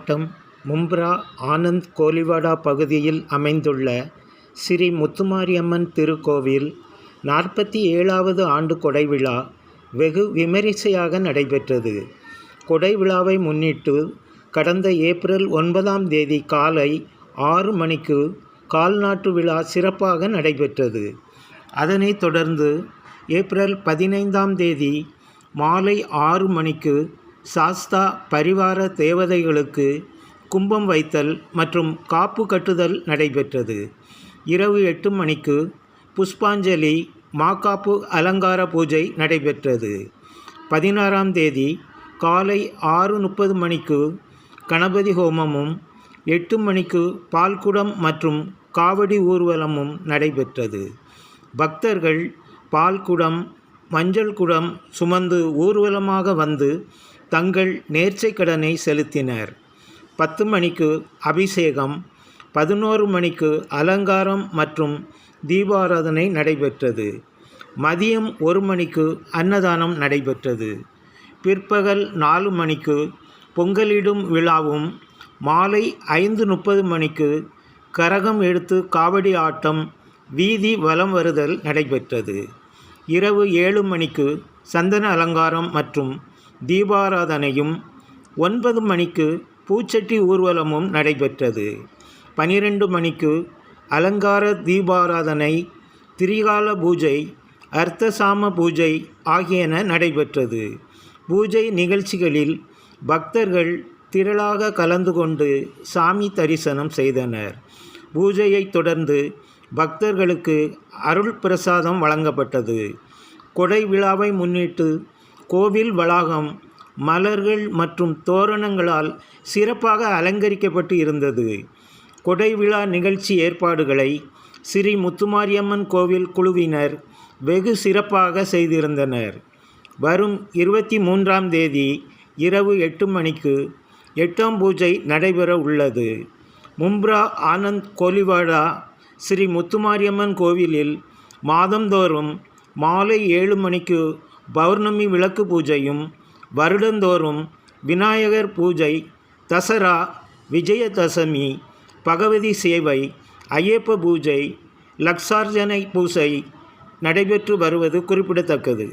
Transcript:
மாவட்டம் மும்ப்ரா ஆனந்த் கோலிவாடா பகுதியில் அமைந்துள்ள ஸ்ரீ முத்துமாரியம்மன் திருக்கோவில் நாற்பத்தி ஏழாவது ஆண்டு கொடைவிழா வெகு விமரிசையாக நடைபெற்றது. கொடைவிழாவை முன்னிட்டு கடந்த ஏப்ரல் ஒன்பதாம் தேதி காலை ஆறு மணிக்கு கால்நாட்டு விழா சிறப்பாக நடைபெற்றது. அதனைத் தொடர்ந்து ஏப்ரல் பதினைந்தாம் தேதி மாலை ஆறு மணிக்கு சாஸ்தா பரிவார தேவதைகளுக்கு கும்பம் வைத்தல் மற்றும் காப்பு கட்டுதல் நடைபெற்றது. இரவு எட்டு மணிக்கு புஷ்பாஞ்சலி மாக்காப்பு அலங்கார பூஜை நடைபெற்றது. பதினாறாம் தேதி காலை ஆறு முப்பது மணிக்கு கணபதி ஹோமமும் எட்டு மணிக்கு பால்குடம் மற்றும் காவடி ஊர்வலமும் நடைபெற்றது. பக்தர்கள் பால்குடம் மஞ்சள் குடம் சுமந்து ஊர்வலமாக வந்து தங்கள் நேர்ச்சை கடனை செலுத்தினர். பத்து மணிக்கு அபிஷேகம் பதினோரு மணிக்கு அலங்காரம் மற்றும் தீபாராதனை நடைபெற்றது. மதியம் ஒரு மணிக்கு அன்னதானம் நடைபெற்றது. பிற்பகல் நாலு மணிக்கு பொங்கலிடும் விழாவும் மாலை ஐந்து முப்பது மணிக்கு கரகம் எடுத்து காவடி ஆட்டம் வீதி வலம் வருதல் நடைபெற்றது. இரவு ஏழு மணிக்கு சந்தன அலங்காரம் மற்றும் தீபாராதனையும் ஒன்பது மணிக்கு பூச்சட்டி ஊர்வலமும் நடைபெற்றது. பனிரெண்டு மணிக்கு அலங்கார தீபாராதனை திரிகால பூஜை அர்த்தசாம பூஜை ஆகியன நடைபெற்றது. பூஜை நிகழ்ச்சிகளில் பக்தர்கள் திரளாக கலந்து கொண்டு சாமி தரிசனம் செய்தனர். பூஜையைத் தொடர்ந்து பக்தர்களுக்கு அருள் பிரசாதம் வழங்கப்பட்டது. கொடை விழாவை முன்னிட்டு கோவில் வளாகம் மலர்கள் மற்றும் தோரணங்களால் சிறப்பாக அலங்கரிக்கப்பட்டு இருந்தது. கொடை விழா நிகழ்ச்சி ஏற்பாடுகளை ஸ்ரீ முத்துமாரியம்மன் கோவில் குழுவினர் வெகு சிறப்பாக செய்திருந்தனர். வரும் இருபத்தி மூன்றாம் தேதி இரவு எட்டு மணிக்கு எட்டாம் பூஜை நடைபெற உள்ளது. மும்ப்ரா ஆனந்த் கோலிவாடா ஸ்ரீ முத்துமாரியம்மன் கோவிலில் மாதந்தோறும் மாலை ஏழு மணிக்கு பௌர்ணமி விளக்கு பூஜையும் வருடந்தோறும் விநாயகர் பூஜை தசரா விஜயதசமி பகவதி சேவை ஐயப்ப பூஜை லக்ஷார்ஜனை பூஜை நடைபெற்று வருவது குறிப்பிடத்தக்கது.